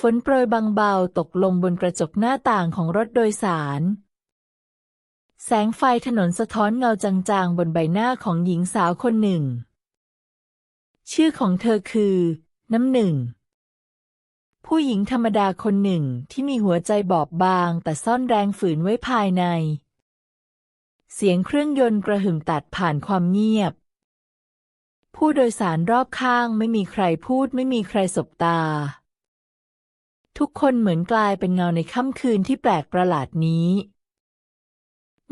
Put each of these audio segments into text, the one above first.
ฝนโปรยบางเบาตกลงบนกระจกหน้าต่างของรถโดยสาร แสงไฟถนนสะท้อนเงาจางๆ บนใบหน้าของหญิงสาวคนหนึ่ง ชื่อของเธอคือ น้ำหนึ่ง ผู้หญิงธรรมดาคนหนึ่งที่มีหัวใจบอบบางแต่ซ่อนแรงฝืนไว้ภายใน เสียงเครื่องยนต์กระหึ่มตัดผ่านความเงียบ ผู้โดยสารรอบข้างไม่มีใครพูดไม่มีใครสบตา ทุกคนเหมือนกลายเป็นเงาในค่ำคืนที่แปลกประหลาดนี้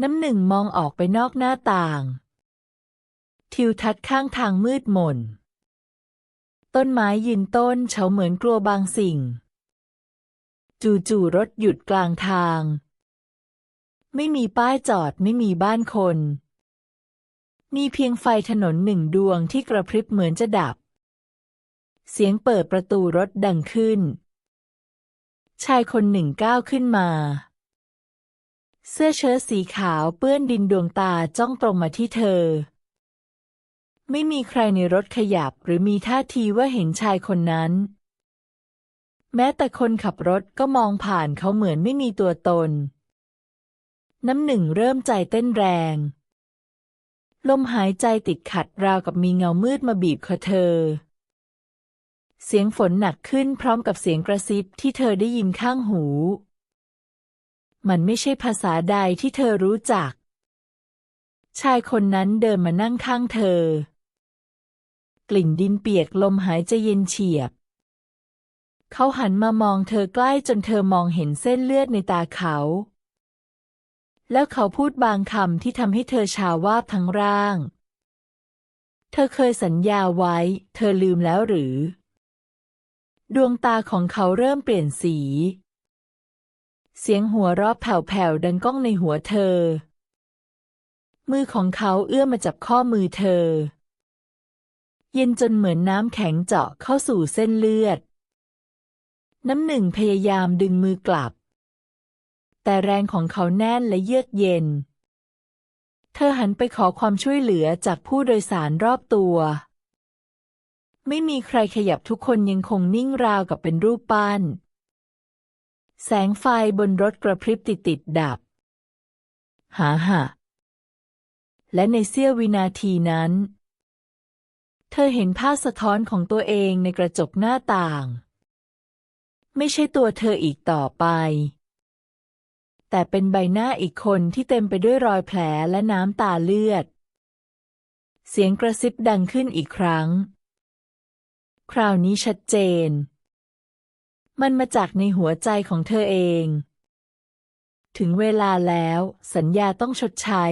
น้ำหนึ่งมองออกไปนอกหน้าต่าง ทิวทัศน์ข้างทางมืดมน ต้นไม้ยืนต้นเฉาเหมือนกลัวบางสิ่ง จู่ๆรถหยุดกลางทาง ไม่มีป้ายจอดไม่มีบ้านคน มีเพียงไฟถนนหนึ่งดวงที่กระพริบเหมือนจะดับ เสียงเปิดประตูรถดังขึ้น ชายคนหนึ่งก้าวขึ้นมา เสื้อเชิ้ตสีขาวเปื้อนดินดวงตาจ้องตรงมาที่เธอ ไม่มีใครในรถขยับหรือมีท่าทีว่าเห็นชายคนนั้น แม้แต่คนขับรถก็มองผ่านเขาเหมือนไม่มีตัวตน น้ำหนึ่งเริ่มใจเต้นแรง ลมหายใจติดขัดราวกับมีเงามืดมาบีบคอเธอ เสียงฝนหนักขึ้นพร้อมกับเสียงกระซิบที่เธอได้ยินข้างหู มันไม่ใช่ภาษาใดที่เธอรู้จัก ชายคนนั้นเดินมานั่งข้างเธอ กลิ่นดินเปียกลมหายใจเย็นเฉียบ เขาหันมามองเธอใกล้จนเธอมองเห็นเส้นเลือดในตาเขา แล้วเขาพูดบางคำที่ทำให้เธอชาวาบทั้งร่าง เธอเคยสัญญาไว้ เธอลืมแล้วหรือ ดวงตาของเขาเริ่มเปลี่ยนสี เสียงหัวเราะแผ่วๆดังก้องในหัวเธอ มือของเขาเอื้อมมาจับข้อมือเธอ เย็นจนเหมือนน้ำแข็งเจาะเข้าสู่เส้นเลือด น้ำหนึ่งพยายามดึงมือกลับ แต่แรงของเขาแน่นและเยือกเย็น เธอหันไปขอความช่วยเหลือจากผู้โดยสารรอบตัว ไม่มีใครขยับทุกคนยังคงนิ่งราวกับเป็นรูปปั้น แสงไฟบนรถกระพริบติดติดดับ หาหะและในเสี้ยววินาทีนั้น เธอเห็นภาพสะท้อนของตัวเองในกระจกหน้าต่าง ไม่ใช่ตัวเธออีกต่อไป แต่เป็นใบหน้าอีกคนที่เต็มไปด้วยรอยแผลและน้ำตาเลือด เสียงกระซิบดังขึ้นอีกครั้ง คราวนี้ชัดเจน มันมาจากในหัวใจของเธอเอง ถึงเวลาแล้ว สัญญาต้องชดใช้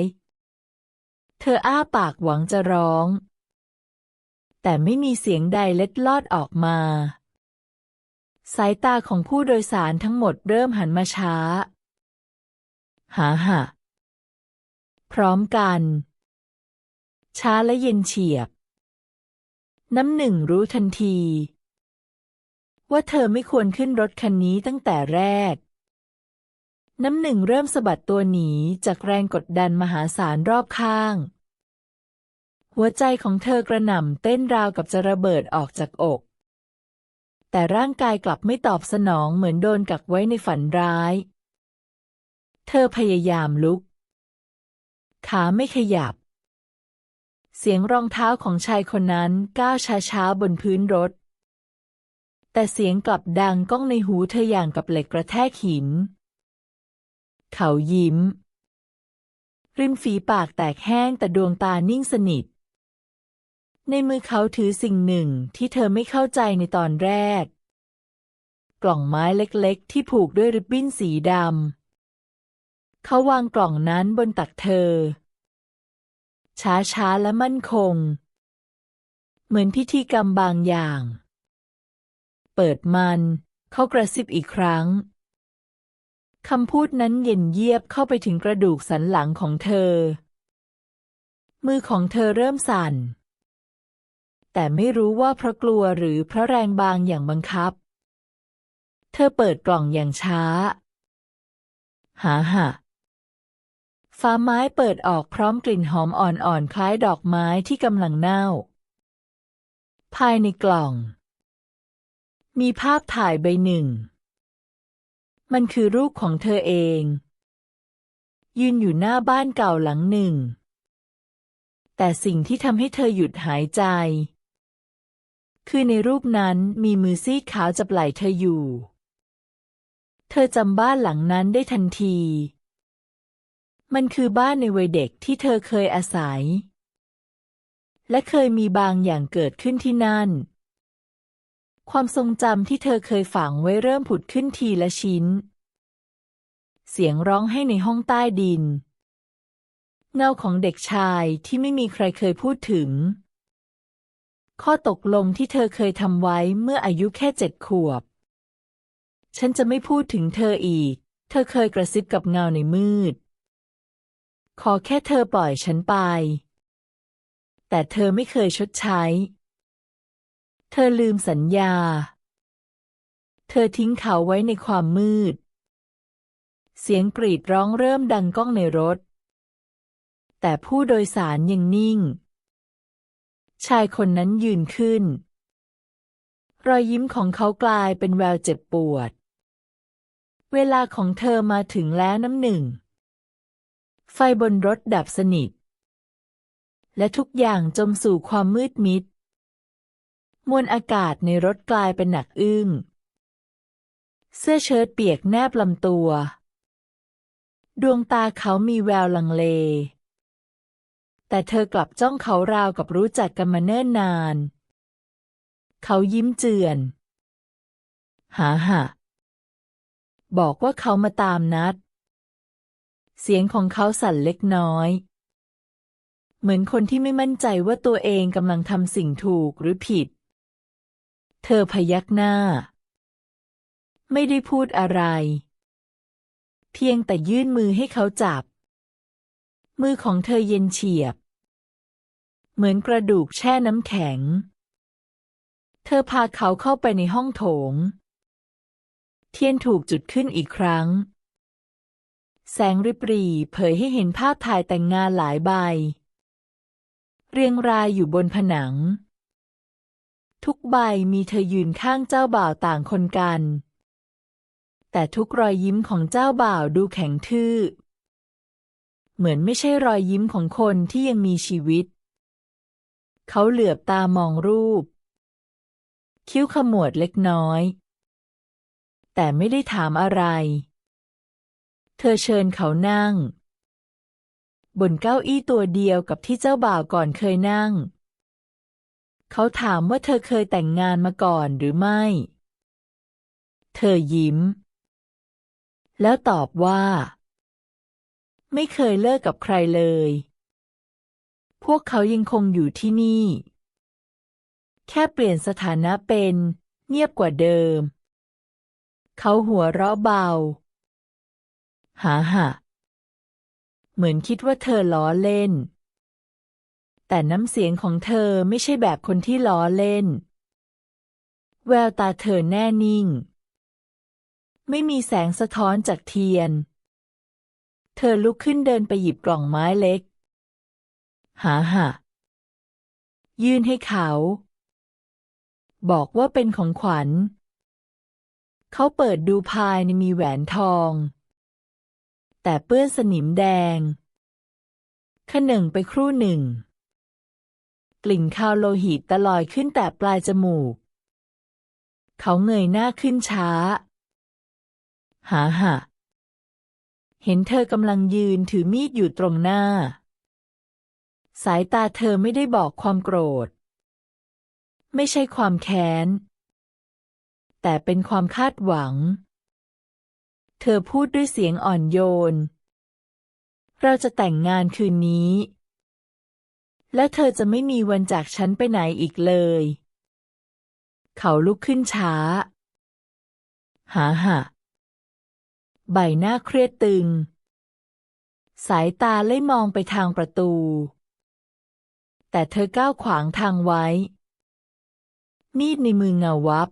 เธออ้าปากหวังจะร้อง แต่ไม่มีเสียงใดเล็ดลอดออกมา สายตาของผู้โดยสารทั้งหมดเริ่มหันมาช้า หาหะพร้อมกัน ช้าและเย็นเฉียบ น้ำหนึ่งรู้ทันที ว่าเธอไม่ควรขึ้นรถคันนี้ตั้งแต่แรก น้ำหนึ่งเริ่มสะบัดตัวหนีจากแรงกดดันมหาศาลรอบข้าง หัวใจของเธอกระหน่ำเต้นราวกับจะระเบิดออกจากอก แต่ร่างกายกลับไม่ตอบสนองเหมือนโดนกักไว้ในฝันร้าย เธอพยายามลุก ขาไม่ขยับ เสียงรองเท้าของชายคนนั้นก้าวช้าๆบนพื้นรถ แต่เสียงกลับดังก้องในหูเธออย่างกับเหล็กกระแทกหิน เขายิ้ม ริมฝีปากแตกแห้งแต่ดวงตานิ่งสนิท ในมือเขาถือสิ่งหนึ่งที่เธอไม่เข้าใจในตอนแรก กล่องไม้เล็กๆ ที่ผูกด้วยริบบิ้นสีดำ เขาวางกล่องนั้นบนตักเธอ ช้าๆและมั่นคง เหมือนพิธีกรรมบางอย่าง เปิดมัน เขากระซิบอีกครั้งคำพูดนั้นเย็นเยียบเข้าไปถึงกระดูกสันหลังของเธอ มือของเธอเริ่มสั่น แต่ไม่รู้ว่าเพราะกลัวหรือเพราะแรงบางอย่างบังคับ เธอเปิดกล่องอย่างช้า หาหะ ฟ้าไม้เปิดออกพร้อมกลิ่นหอมอ่อนๆ คล้ายดอกไม้ที่กำลังเน่า ภายในกล่อง มีภาพถ่ายใบหนึ่ง มันคือรูปของเธอเอง ยืนอยู่หน้าบ้านเก่าหลังหนึ่ง แต่สิ่งที่ทำให้เธอหยุดหายใจ คือในรูปนั้นมีมือซีดขาวจับไหล่เธออยู่ เธอจำบ้านหลังนั้นได้ทันที มันคือบ้านในวัยเด็กที่เธอเคยอาศัย และเคยมีบางอย่างเกิดขึ้นที่นั่น ความทรงจำที่เธอเคยฝังไว้เริ่มผุดขึ้นทีละชิ้น เสียงร้องให้ในห้องใต้ดิน เงาของเด็กชายที่ไม่มีใครเคยพูดถึง ข้อตกลงที่เธอเคยทำไว้เมื่ออายุแค่เจ็ดขวบ ฉันจะไม่พูดถึงเธออีก เธอเคยกระซิบกับเงาในมืด ขอแค่เธอปล่อยฉันไป แต่เธอไม่เคยชดใช้ เธอลืมสัญญา เธอทิ้งเขาไว้ในความมืด เสียงกรีดร้องเริ่มดังก้องในรถ แต่ผู้โดยสารยังนิ่ง ชายคนนั้นยืนขึ้น รอยยิ้มของเขากลายเป็นแววเจ็บปวด เวลาของเธอมาถึงแล้วน้ำหนึ่ง ไฟบนรถดับสนิท และทุกอย่างจมสู่ความมืดมิด มวลอากาศในรถกลายเป็นหนักอึ้ง เสื้อเชิ้ตเปียกแนบลำตัว ดวงตาเขามีแววลังเล แต่เธอกลับจ้องเขาราวกับรู้จักกันมาเนิ่นนาน เขายิ้มเจือน หาหะบอกว่าเขามาตามนัด เสียงของเขาสั่นเล็กน้อย เหมือนคนที่ไม่มั่นใจว่าตัวเองกำลังทำสิ่งถูกหรือผิด เธอพยักหน้า ไม่ได้พูดอะไร เพียงแต่ยื่นมือให้เขาจับ มือของเธอเย็นเฉียบ เหมือนกระดูกแช่น้ำแข็ง เธอพาเขาเข้าไปในห้องโถง เทียนถูกจุดขึ้นอีกครั้ง แสงริบหรี่เผยให้เห็นภาพถ่ายแต่งงานหลายใบ เรียงรายอยู่บนผนัง ทุกใบมีเธอยืนข้างเจ้าบ่าวต่างคนกัน แต่ทุกรอยยิ้มของเจ้าบ่าวดูแข็งทื่อ เหมือนไม่ใช่รอยยิ้มของคนที่ยังมีชีวิต เขาเหลือบตามองรูป คิ้วขมวดเล็กน้อย แต่ไม่ได้ถามอะไร เธอเชิญเขานั่ง บนเก้าอี้ตัวเดียวกับที่เจ้าบ่าวก่อนเคยนั่ง เขาถามว่าเธอเคยแต่งงานมาก่อนหรือไม่ เธอยิ้ม แล้วตอบว่า ไม่เคยเลิกกับใครเลย พวกเขายังคงอยู่ที่นี่ แค่เปลี่ยนสถานะเป็น เงียบกว่าเดิม เขาหัวเราะเบา หาหะเหมือนคิดว่าเธอล้อเล่น แต่น้ำเสียงของเธอไม่ใช่แบบคนที่ล้อเล่น แววตาเธอแน่นิ่ง ไม่มีแสงสะท้อนจากเทียน เธอลุกขึ้นเดินไปหยิบกล่องไม้เล็ก หาหะยื่นให้เขา บอกว่าเป็นของขวัญ เขาเปิดดูภายในมีแหวนทอง แต่เปื้อนสนิมแดงขนึ่งไปครู่หนึ่ง กลิ่นคาวโลหิตตลอยขึ้นแต่ปลายจมูก เขาเงยหน้าขึ้นช้า หาหะเห็นเธอกำลังยืนถือมีดอยู่ตรงหน้า สายตาเธอไม่ได้บอกความโกรธ ไม่ใช่ความแค้น แต่เป็นความคาดหวัง เธอพูดด้วยเสียงอ่อนโยน เราจะแต่งงานคืนนี้ และเธอจะไม่มีวันจากฉันไปไหนอีกเลย เขาลุกขึ้นช้า หาหะใบหน้าเครียดตึง สายตาเล่ยมองไปทางประตู แต่เธอก้าวขวางทางไว้ มีดในมือเงาวับ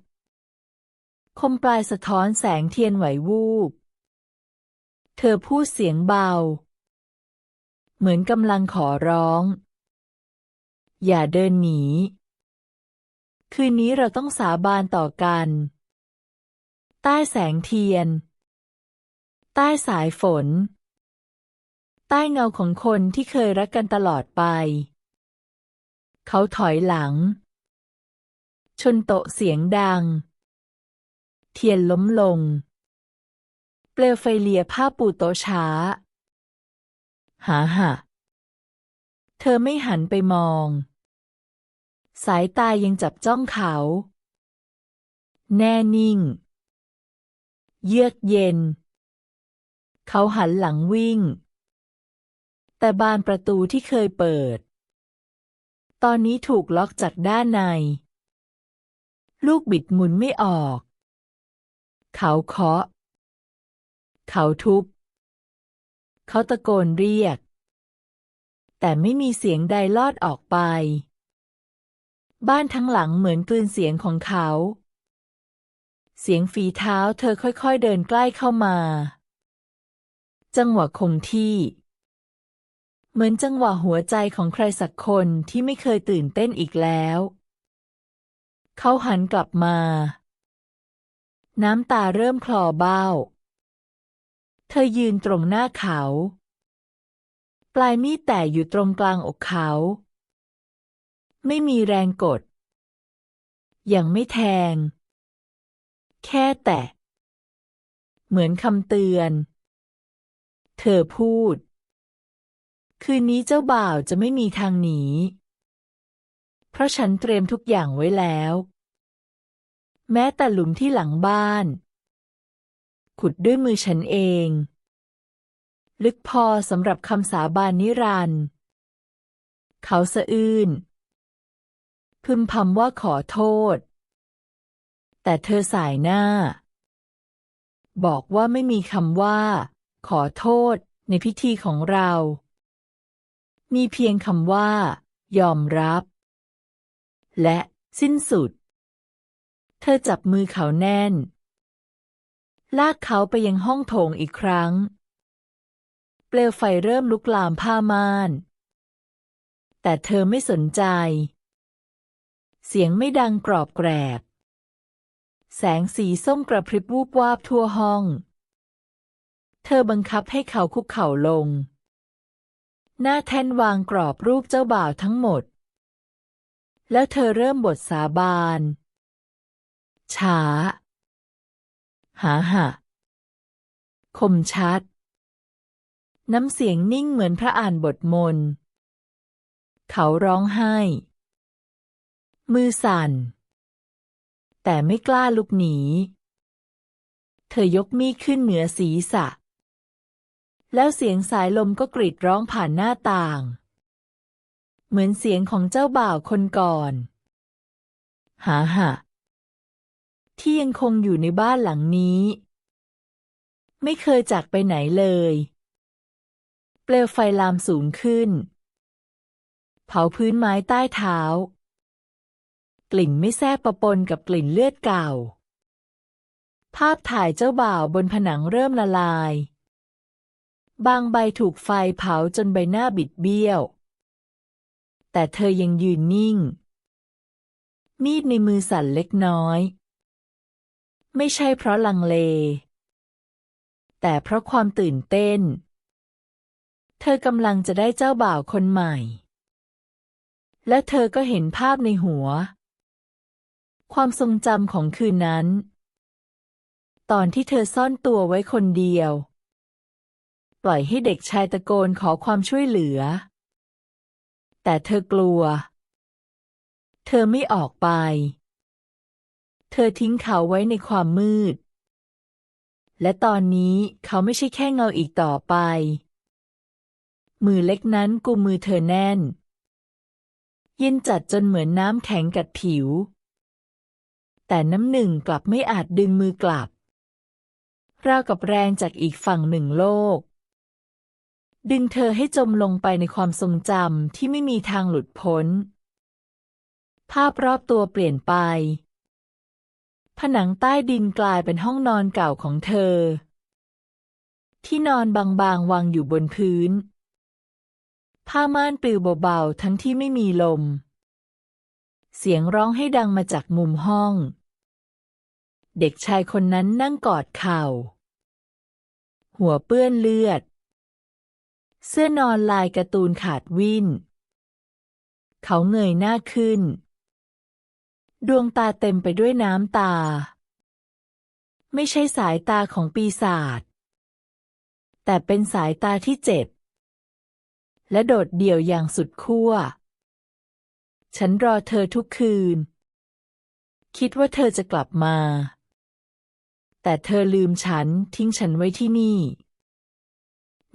คมปลายสะท้อนแสงเทียนไหววูบ เธอพูดเสียงเบา เหมือนกำลังขอร้อง อย่าเดินหนี คืนนี้เราต้องสาบานต่อกัน ใต้แสงเทียน ใต้สายฝน ใต้เงาของคนที่เคยรักกันตลอดไป เขาถอยหลัง ชนโตะเสียงดัง เทียนล้มลง ลวไฟเลียผ้าปูโต๊ะช้า หาหะเธอไม่หันไปมอง สายตายังจับจ้องเขา แน่นิ่ง เยือกเย็น เขาหันหลังวิ่ง แต่บานประตูที่เคยเปิด ตอนนี้ถูกล็อกจากด้านใน ลูกบิดหมุนไม่ออก เขาเคาะ เขาทุบ เขาตะโกนเรียก แต่ไม่มีเสียงใดลอดออกไป บ้านทั้งหลังเหมือนกลืนเสียงของเขา เสียงฝีเท้าเธอค่อยๆเดินใกล้เข้ามา จังหวะคงที่ เหมือนจังหวะหัวใจของใครสักคนที่ไม่เคยตื่นเต้นอีกแล้ว เขาหันกลับมาน้ำตาเริ่มคลอเบ้า เธอยืนตรงหน้าเขา ปลายมีดแต่อยู่ตรงกลางอกเขา ไม่มีแรงกด ยังไม่แทง แค่แตะ เหมือนคำเตือน เธอพูด คืนนี้เจ้าบ่าวจะไม่มีทางหนี เพราะฉันเตรียมทุกอย่างไว้แล้ว แม้แต่หลุมที่หลังบ้าน ขุดด้วยมือฉันเอง ลึกพอสำหรับคำสาบานนิรันดร์เขาสะอื้นพึมพำว่าขอโทษ แต่เธอสายหน้า บอกว่าไม่มีคำว่า ขอโทษในพิธีของเรา มีเพียงคำว่า ยอมรับ และสิ้นสุด เธอจับมือเขาแน่น ลากเขาไปยังห้องโถงอีกครั้ง เปลวไฟเริ่มลุกลามผ้าม่าน แต่เธอไม่สนใจ เสียงไม่ดังกรอบแกรบ แสงสีส้มกระพริบวูบวาบทั่วห้อง เธอบังคับให้เขาคุกเข่าลง หน้าแท่นวางกรอบรูปเจ้าบ่าวทั้งหมด แล้วเธอเริ่มบทสาบานช้า หาหะคมชัด น้ำเสียงนิ่งเหมือนพระอ่านบทมนต์ เขาร้องไห้ มือสั่น แต่ไม่กล้าลุกหนี เธอยกมีดขึ้นเหนือศีรษะ แล้วเสียงสายลมก็กรีดร้องผ่านหน้าต่าง เหมือนเสียงของเจ้าบ่าวคนก่อน หาหะ ที่ยังคงอยู่ในบ้านหลังนี้ ไม่เคยจากไปไหนเลย เปลวไฟลามสูงขึ้น เผาพื้นไม้ใต้เท้า กลิ่นไม่แทรกประปนกับกลิ่นเลือดเก่า ภาพถ่ายเจ้าบ่าวบนผนังเริ่มละลาย บางใบถูกไฟเผาจนใบหน้าบิดเบี้ยว แต่เธอยังยืนนิ่งมีดในมือสั่นเล็กน้อย ไม่ใช่เพราะลังเล แต่เพราะความตื่นเต้น เธอกำลังจะได้เจ้าบ่าวคนใหม่ และเธอก็เห็นภาพในหัว ความทรงจำของคืนนั้น ตอนที่เธอซ่อนตัวไว้คนเดียว ปล่อยให้เด็กชายตะโกนขอความช่วยเหลือ แต่เธอกลัว เธอไม่ออกไป เธอทิ้งเขาไว้ในความมืด และตอนนี้เขาไม่ใช่แค่เงาอีกต่อไป มือเล็กนั้นกุมมือเธอแน่น เย็นจัดจนเหมือนน้ำแข็งกัดผิว แต่น้ำหนึ่งกลับไม่อาจดึงมือกลับราวกับแรงจากอีกฝั่งหนึ่งโลก ดึงเธอให้จมลงไปในความทรงจำที่ไม่มีทางหลุดพ้น ภาพรอบตัวเปลี่ยนไป ผนังใต้ดินกลายเป็นห้องนอนเก่าของเธอ ที่นอนบางๆวางอยู่บนพื้น ผ้าม่านปลิวเบาๆทั้งที่ไม่มีลม เสียงร้องให้ดังมาจากมุมห้อง เด็กชายคนนั้นนั่งกอดเข่า หัวเปื้อนเลือด เสื้อนอนลายการ์ตูนขาดวิ่น เขาเงยหน้าขึ้น ดวงตาเต็มไปด้วยน้ำตา ไม่ใช่สายตาของปีศาจแต่เป็นสายตาที่เจ็บ และโดดเดี่ยวอย่างสุดขั้ว ฉันรอเธอทุกคืน คิดว่าเธอจะกลับมา แต่เธอลืมฉันทิ้งฉันไว้ที่นี่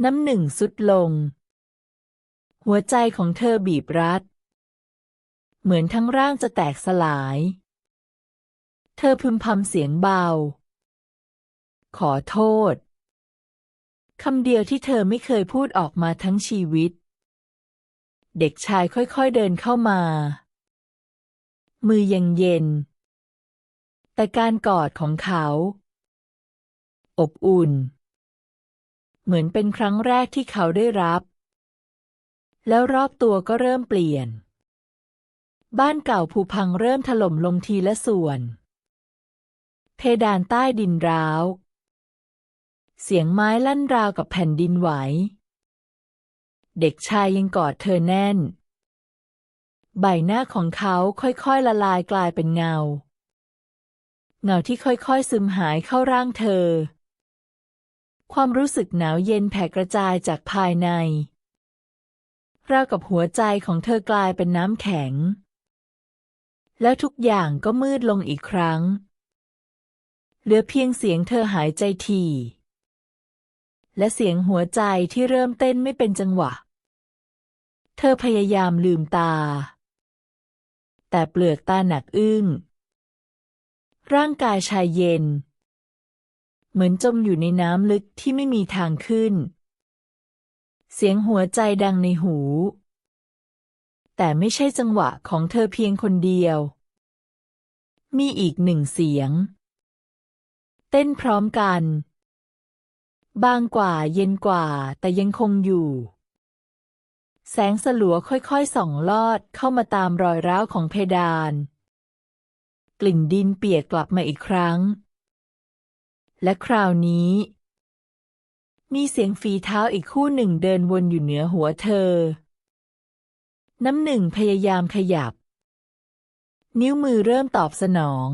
น้ำหนึ่งสุดลง หัวใจของเธอบีบรัด เหมือนทั้งร่างจะแตกสลาย เธอพึมพำเสียงเบา ขอโทษคำเดียวที่เธอไม่เคยพูดออกมาทั้งชีวิต เด็กชายค่อยๆเดินเข้ามา มือยังเย็น แต่การกอดของเขา อบอุ่น เหมือนเป็นครั้งแรกที่เขาได้รับ แล้วรอบตัวก็เริ่มเปลี่ยน บ้านเก่าผุพังเริ่มถล่มลงทีละส่วน เพดานใต้ดินร้าว เสียงไม้ลั่นราวกับแผ่นดินไหว เด็กชายยังกอดเธอแน่น ใบหน้าของเขาค่อยๆละลายกลายเป็นเงา เงาที่ค่อยๆซึมหายเข้าร่างเธอ ความรู้สึกหนาวเย็นแผ่กระจายจากภายในราวกับหัวใจของเธอกลายเป็นน้ำแข็ง แล้วทุกอย่างก็มืดลงอีกครั้ง เหลือเพียงเสียงเธอหายใจถี่และเสียงหัวใจที่เริ่มเต้นไม่เป็นจังหวะ เธอพยายามลืมตา แต่เปลือกตาหนักอึ้ง ร่างกายชายเย็น เหมือนจมอยู่ในน้ำลึกที่ไม่มีทางขึ้น เสียงหัวใจดังในหู แต่ไม่ใช่จังหวะของเธอเพียงคนเดียว มีอีกหนึ่งเสียง เต้นพร้อมกัน บางกว่าเย็นกว่าแต่ยังคงอยู่ แสงสลัวค่อยๆส่องลอดเข้ามาตามรอยร้าวของเพดาน กลิ่นดินเปียกกลับมาอีกครั้ง และคราวนี้มีเสียงฝีเท้าอีกคู่หนึ่งเดินวนอยู่เหนือหัวเธอ น้ำหนึ่งพยายามขยับ นิ้วมือเริ่มตอบสนอง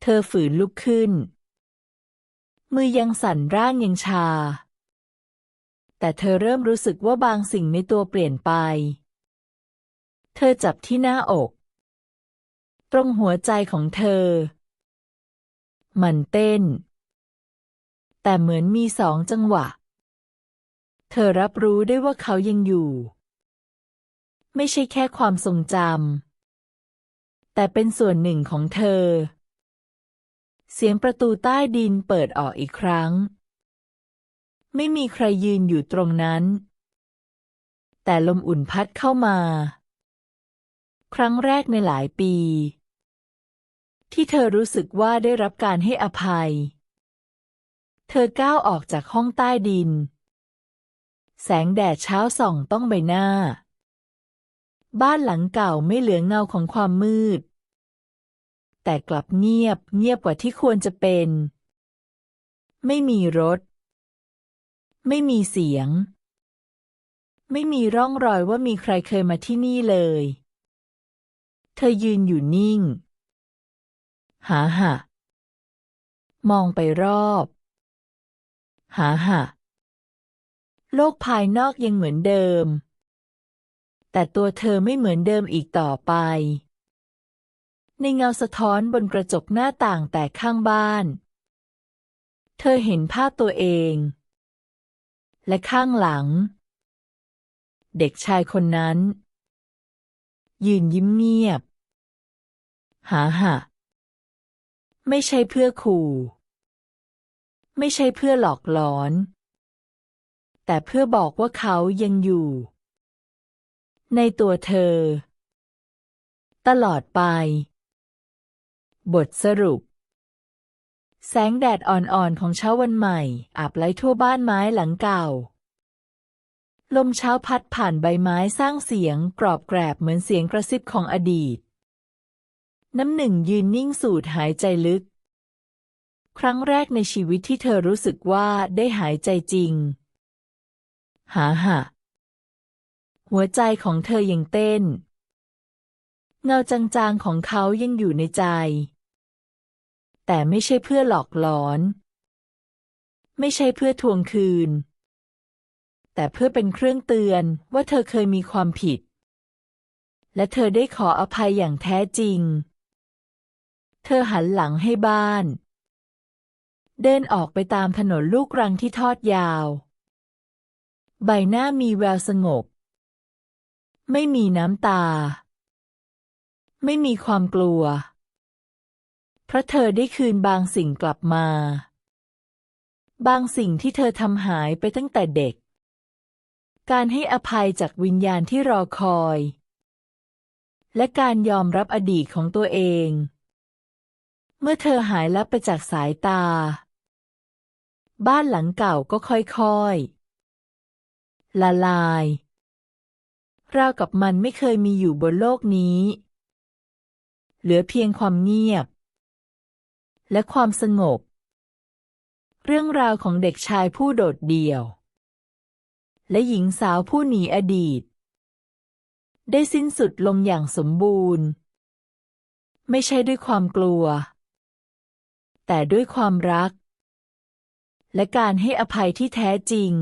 เธอฝืนลุกขึ้น มือยังสั่นร่างยังชา แต่เธอเริ่มรู้สึกว่าบางสิ่งในตัวเปลี่ยนไป เธอจับที่หน้าอก ตรงหัวใจของเธอ มันเต้น แต่เหมือนมีสองจังหวะเธอรับรู้ได้ว่าเขายังอยู่ ไม่ใช่แค่ความทรงจำแต่เป็นส่วนหนึ่งของเธอ เสียงประตูใต้ดินเปิดออกอีกครั้ง ไม่มีใครยืนอยู่ตรงนั้น แต่ลมอุ่นพัดเข้ามา ครั้งแรกในหลายปี ที่เธอรู้สึกว่าได้รับการให้อภัย เธอก้าวออกจากห้องใต้ดิน แสงแดดเช้าส่องต้องใบหน้า บ้านหลังเก่าไม่เหลือเงาของความมืด แต่กลับเงียบเงียบกว่าที่ควรจะเป็น ไม่มีรถ ไม่มีเสียง ไม่มีร่องรอยว่ามีใครเคยมาที่นี่เลย เธอยืนอยู่นิ่ง หาหะมองไปรอบ หาหะโลกภายนอกยังเหมือนเดิม แต่ตัวเธอไม่เหมือนเดิมอีกต่อไป ในเงาสะท้อนบนกระจกหน้าต่างแต่ข้างบ้าน เธอเห็นภาพตัวเอง และข้างหลัง เด็กชายคนนั้น ยืนยิ้มเงียบ หาหะไม่ใช่เพื่อขู่ ไม่ใช่เพื่อหลอกหลอน แต่เพื่อบอกว่าเขายังอยู่ ในตัวเธอ ตลอดไป บทสรุป แสงแดดอ่อนๆของเช้าวันใหม่ อาบไล้ทั่วบ้านไม้หลังเก่าลลมเช้าพัดผ่านใบไม้สร้างเสียงกรอบแกรบเหมือนเสียงกระซิบของอดีต น้ำหนึ่งยืนนิ่งสูดหายใจลึก ครั้งแรกในชีวิตที่เธอรู้สึกว่าได้หายใจจริง หาหะ หัวใจของเธอยังเต้น เงาจางๆของเขายังอยู่ในใจ แต่ไม่ใช่เพื่อหลอกหลอน ไม่ใช่เพื่อทวงคืน แต่เพื่อเป็นเครื่องเตือนว่าเธอเคยมีความผิด และเธอได้ขออภัยอย่างแท้จริง เธอหันหลังให้บ้าน เดินออกไปตามถนนลูกรังที่ทอดยาว ใบหน้ามีแววสงบ ไม่มีน้ำตา ไม่มีความกลัว เพราะเธอได้คืนบางสิ่งกลับมา บางสิ่งที่เธอทำหายไปตั้งแต่เด็ก การให้อภัยจากวิญญาณที่รอคอย และการยอมรับอดีตของตัวเอง เมื่อเธอหายลับไปจากสายตา บ้านหลังเก่าก็ค่อยๆ ละลาย ราวกับมันไม่เคยมีอยู่บนโลกนี้ เหลือเพียงความเงียบ และความสงบ เรื่องราวของเด็กชายผู้โดดเดี่ยว และหญิงสาวผู้หนีอดีต ได้สิ้นสุดลงอย่างสมบูรณ์ ไม่ใช่ด้วยความกลัว แต่ด้วยความรัก และการให้อภัยที่แท้จริง